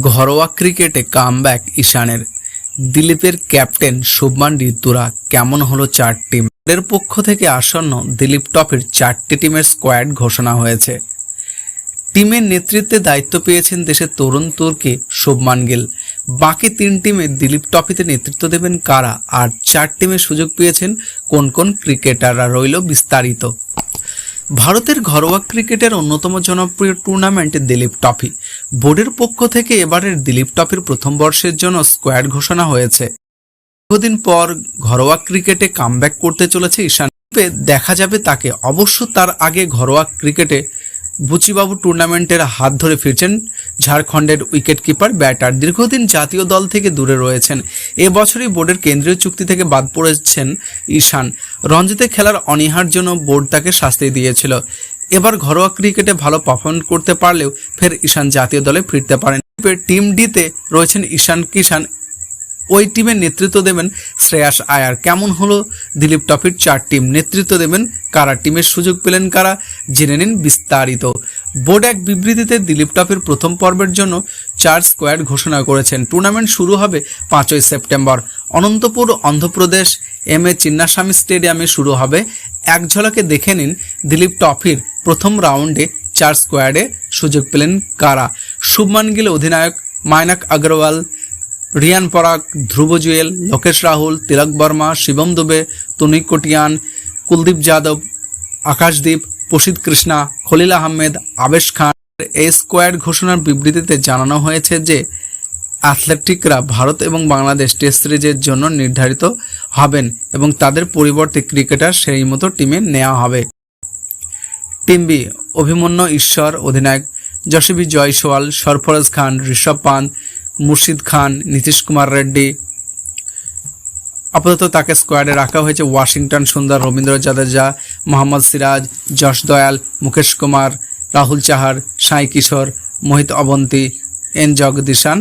ঘরোয়া ক্রিকেটে কামব্যাক ঈশানের। দিলীপের ক্যাপ্টেন শুভমান ঋতুরা কেমন হলো চার টিম এর পক্ষ থেকে আসন্ন দিলীপ টপের চারটি টিমের স্কোয়াড ঘোষণা হয়েছে। টিমের নেতৃত্বে দায়িত্ব পেয়েছেন দেশের তরুণ তুর্কি শুভমান গিল। বাকি তিন টিমে দিলীপ ট্রফিতে নেতৃত্ব দেবেন কারা? আর চার টিমে সুযোগ পেয়েছেন কোন কোন ক্রিকেটাররা? রইল বিস্তারিত। ভারতের ঘরোয়া ক্রিকেটের অন্যতম জনপ্রিয় টুর্নামেন্ট দিলীপ ট্রফি। বোর্ডের পক্ষ থেকে এবারের দিলীপ ট্রফির প্রথম বর্ষের জন্য স্কোয়াড ঘোষণা হয়েছে। দীর্ঘদিন পর ঘরোয়া ক্রিকেটে কামব্যাক করতে চলেছে ঈশান। দেখা যাবে তাকে। অবশ্য তার আগে ঘরোয়া ক্রিকেটে বুচিবাবু টুর্নামেন্টের হাত ধরে ফিরছেন ঝাড়খণ্ডের উইকেট কিপার ব্যাটার দীর্ঘদিন জাতীয় দল থেকে দূরে রয়েছেন। এবছরই বোর্ডের কেন্দ্রীয় চুক্তি থেকে বাদ পড়েছেন ঈশান। রঞ্জিতে খেলার অনীহার জন্য বোর্ড তাকে শাস্তি দিয়েছিল। এবার ঘরোয়া ক্রিকেটে ভালো পারফর্ম করতে পারলেও ফের ঈশান জাতীয় দলে ফিরতে পারেন। টিম ডিতে রয়েছেন ঈশান কিষান ওই টিমের নেতৃত্ব দেবেন শ্রেয়াস আয়ার। কেমন হলো? দিলীপ ট্রফির চার টিম নেতৃত্ব দেবেন। কারা টিমের সুযোগ পেলেন, কারা? জেনে নিন বিস্তারিত। বোর্ড এক বিবৃতিতে দিলীপ ট্রফির প্রথম পর্বের জন্য চার স্কোয়াড ঘোষণা করেছেন। টুর্নামেন্ট শুরু হবে পাঁচই September. Anantapur, Andhra Pradesh, M A Chinnaswamy স্টেডিয়ামে শুরু হবে। এক ঝলকে দেখে নিন দিলীপ ট্রফির প্রথম রাউন্ডে চার স্কোয়াডে সুযোগ পেলেন কারা? শুভমান গিল, অধিনায়ক। মায়নাক আগরওয়াল রিয়ান পরাগ, ধ্রুব জুয়েল, লোকেশ রাহুল, তিলক বর্মা, শিবম দুবে, তনিক কটিয়ান, কুলদীপ যাদব, আকাশদীপ প্রসিদ্ধ কৃষ্ণা, খলিল আহমেদ, আবেশ খান। এই স্কোয়াড ঘোষণার বিবৃতিতে জানানো হয়েছে যে, অ্যাথলেটিকরা ভারত এবং বাংলাদেশ টেস্ট সিরিজের জন্য নির্ধারিত হবেন এবং তাদের পরিবর্তে ক্রিকেটার সেই মতো টিমে নেওয়া হবে। টিম বি, অভিমন্যু ঈশ্বর, অধিনায়ক যশবী জয়সওয়াল, সরফরাজ খান, ঋষভ পান্ত মুর্শিদ খান, নীতিশ কুমার রেড্ডি। আপাতত তাকে স্কোয়াডে রাখা হয়েছে ওয়াশিংটন সুন্দর, রবীন্দ্র জাদেজা, মোহাম্মদ সিরাজ, যশ দয়াল, মুকেশ কুমার, রাহুল চাহার, সাই কিশোর, মোহিত অবন্তী, এন জগদীশান।